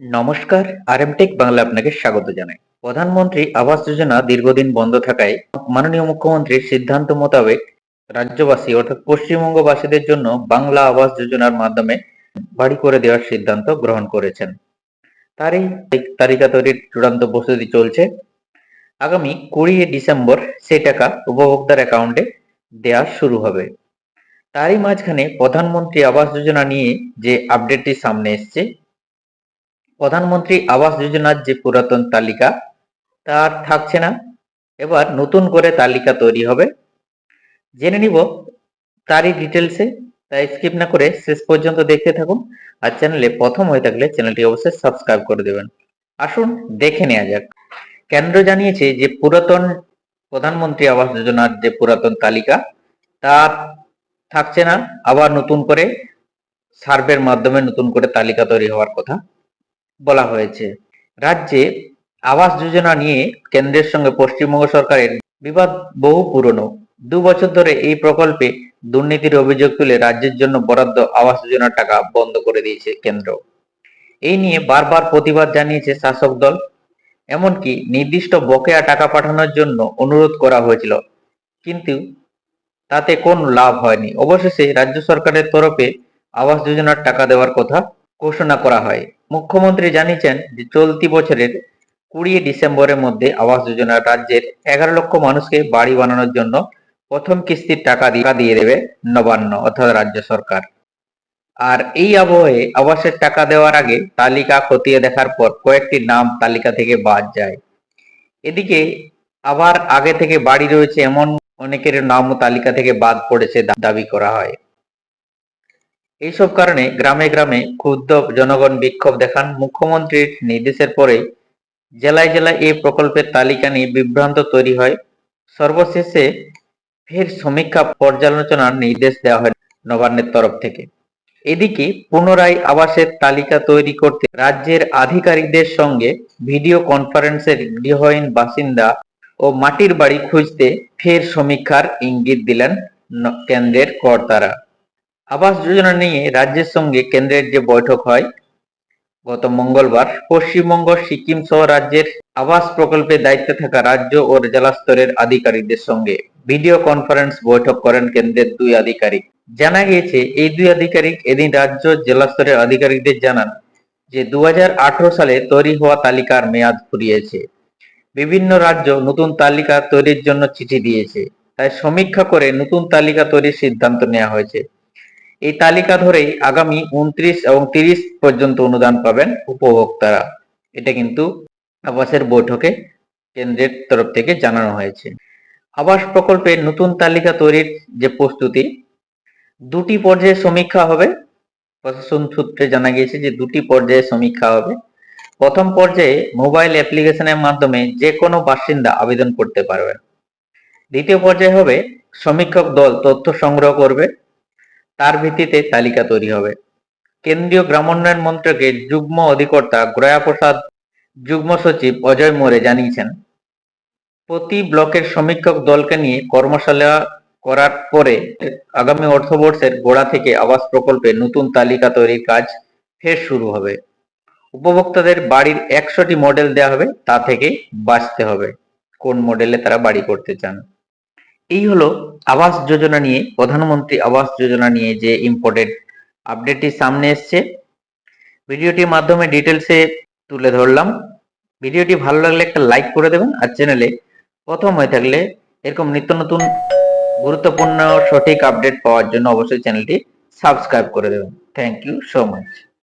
নমস্কার, আরএমটেক বাংলা আপনাকে স্বাগত জানাই। প্রধানমন্ত্রী আবাস যোজনা দীর্ঘদিন বন্ধ থাকায় মাননীয় মুখ্যমন্ত্রীর সিদ্ধান্ত মোতাবেক রাজ্যবাসী অর্থাৎ পশ্চিমবঙ্গবাসীদের জন্য বাংলা আবাস যোজনার মাধ্যমে বাড়ি করে দেওয়ার সিদ্ধান্ত গ্রহণ করেছেন। তারই তালিকা তৈরির চূড়ান্ত প্রস্তুতি চলছে। আগামী কুড়ি ডিসেম্বর সেই টাকা উপভোক্তার অ্যাকাউন্টে দেওয়া শুরু হবে। তারই মাঝখানে প্রধানমন্ত্রী আবাস যোজনা নিয়ে যে আপডেটটি সামনে এসছে প্রধানমন্ত্রী আবাস যোজনার যে পুরাতন তালিকা, তার থাকছে না। এবার নতুন করে তালিকা তৈরি হবে। জেনে নিব তারই ডিটেলসে তাই স্কিপ না করে শেষ পর্যন্ত দেখতে থাকুন। আর চ্যানেলে প্রথম হয়ে থাকলে চ্যানেলটি অবশ্যই সাবস্ক্রাইব করে দেবেন। আসুন দেখে নেওয়া যাক। কেন্দ্র জানিয়েছে যে পুরাতন প্রধানমন্ত্রী আবাস যোজনার যে পুরাতন তালিকা তা থাকছে না। আবার নতুন করে সার্ভের মাধ্যমে নতুন করে তালিকা তৈরি হওয়ার কথা। বলা হয়েছে। রাজ্যে আবাস যোজনা নিয়ে কেন্দ্রের সঙ্গে পশ্চিমবঙ্গ সরকারের বিবাদ বহু পুরনো। দু বছর ধরে এই প্রকল্পে দুর্নীতির অভিযোগ তুলে রাজ্যের জন্য বরাদ্দ আবাস যোজনার টাকা বন্ধ করে দিয়েছে কেন্দ্র। এই নিয়ে বারবার প্রতিবাদ জানিয়েছে শাসক দল। এমনকি নির্দিষ্ট বকেয়া টাকা পাঠানোর জন্য অনুরোধ করা হয়েছিল। কিন্তু তাতে কোন লাভ হয়নি। অবশেষে রাজ্য সরকারের তরফে আবাস যোজনার টাকা দেওয়ার কথা ঘোষণা করা হয়। মুখ্যমন্ত্রী জানিয়েছেন যে চলতি বছরের কুড়ি ডিসেম্বরের মধ্যে আবাস যোজনা রাজ্যের এগারো লক্ষ মানুষকে বাড়ি বানানোর জন্য প্রথম কিস্তির টাকা দিয়ে- দেবে নবান্ন অর্থাৎ রাজ্য সরকার। আর এই আবহে আবাসের টাকা দেওয়ার আগে তালিকা খতিয়ে দেখার পর কয়েকটি নাম তালিকা থেকে বাদ যায়। এদিকে আবার আগে থেকে বাড়ি রয়েছে এমন অনেকের নামও তালিকা থেকে বাদ পড়েছে দাবি করা হয়। এইসব কারণে গ্রামে গ্রামে ক্ষুব্ধ জনগণ বিক্ষোভ দেখান। মুখ্যমন্ত্রীর নির্দেশের পরে জেলায় জেলায় এই প্রকল্পের তালিকা নিয়ে বিভ্রান্ত তৈরি হয়। সর্বশেষে ফের সমীক্ষা পর্যালোচনার নির্দেশ দেওয়া হয় নবান্নের তরফ থেকে। এদিকে পুনরায় আবাসের তালিকা তৈরি করতে রাজ্যের আধিকারিকদের সঙ্গে ভিডিও কনফারেন্সের গৃহহীন বাসিন্দা ও মাটির বাড়ি খুঁজতে ফের সমীক্ষার ইঙ্গিত দিলেন কেন্দ্রের কর্তারা। আবাস যোজনা নিয়ে রাজ্যের সঙ্গে কেন্দ্রের যে বৈঠক হয়, গত মঙ্গলবার পশ্চিমবঙ্গ, সিকিম সহ রাজ্যের আবাস প্রকল্পের দায়িত্বে থাকা রাজ্য ও জেলা স্তরের আধিকারিকদের সঙ্গে ভিডিও কনফারেন্স বৈঠক করেন কেন্দ্রের দুই আধিকারিক। জানা গিয়েছে, এই দুই আধিকারিক এদিন রাজ্য জেলা স্তরের আধিকারিকদের জানান যে দু হাজার আঠারো সালে তৈরি হওয়া তালিকার মেয়াদ ফুরিয়েছে। বিভিন্ন রাজ্য নতুন তালিকা তৈরির জন্য চিঠি দিয়েছে। তাই সমীক্ষা করে নতুন তালিকা তৈরির সিদ্ধান্ত নেওয়া হয়েছে। এই তালিকা ধরেই আগামী উনত্রিশ এবং তিরিশ পর্যন্ত অনুদান পাবেন উপভোক্তারা। এটা কিন্তু আবাসের বৈঠকে কেন্দ্রের তরফ থেকে জানানো হয়েছে। আবাস প্রকল্পের নতুন তালিকা তৈরির যে প্রস্তুতি, দুটি পর্যায়ে সমীক্ষা হবে। প্রশাসন সূত্রে জানা গিয়েছে যে দুটি পর্যায়ে সমীক্ষা হবে। প্রথম পর্যায়ে মোবাইল অ্যাপ্লিকেশনের মাধ্যমে যে কোনো বাসিন্দা আবেদন করতে পারবেন। দ্বিতীয় পর্যায়ে হবে সমীক্ষক দল তথ্য সংগ্রহ করবে। তার ভিত্তিতে তালিকা তৈরি হবে। কেন্দ্রীয় গ্রামোন্নয়ন মন্ত্রকের যুগ্ম অধিকর্তা গ্রয়া প্রসাদ যুগ্ম সচিব অজয় মোরে জানিয়েছেন, প্রতি ব্লকের সমীক্ষক দলকে নিয়ে কর্মশালা করার পরে আগামী অর্থবর্ষের গোড়া থেকে আবাস প্রকল্পে নতুন তালিকা তৈরির কাজ ফের শুরু হবে। উপভোক্তাদের বাড়ির একশোটি মডেল দেওয়া হবে, তা থেকে বাঁচতে হবে। কোন মডেলে তারা বাড়ি করতে চান? এই হলো আবাস যোজনা নিয়ে, প্রধানমন্ত্রী আবাস যোজনা নিয়ে যে ইম্পর্টেন্ট আপডেটটি সামনে এসছে। ভিডিওটির মাধ্যমে ডিটেলসে তুলে ধরলাম। ভিডিওটি ভালো লাগলে একটা লাইক করে দেবেন আর চ্যানেলে প্রথম হয়ে থাকলে এরকম নিত্য নতুন গুরুত্বপূর্ণ সঠিক আপডেট পাওয়ার জন্য অবশ্যই চ্যানেলটি সাবস্ক্রাইব করে দেবেন। Thank you so much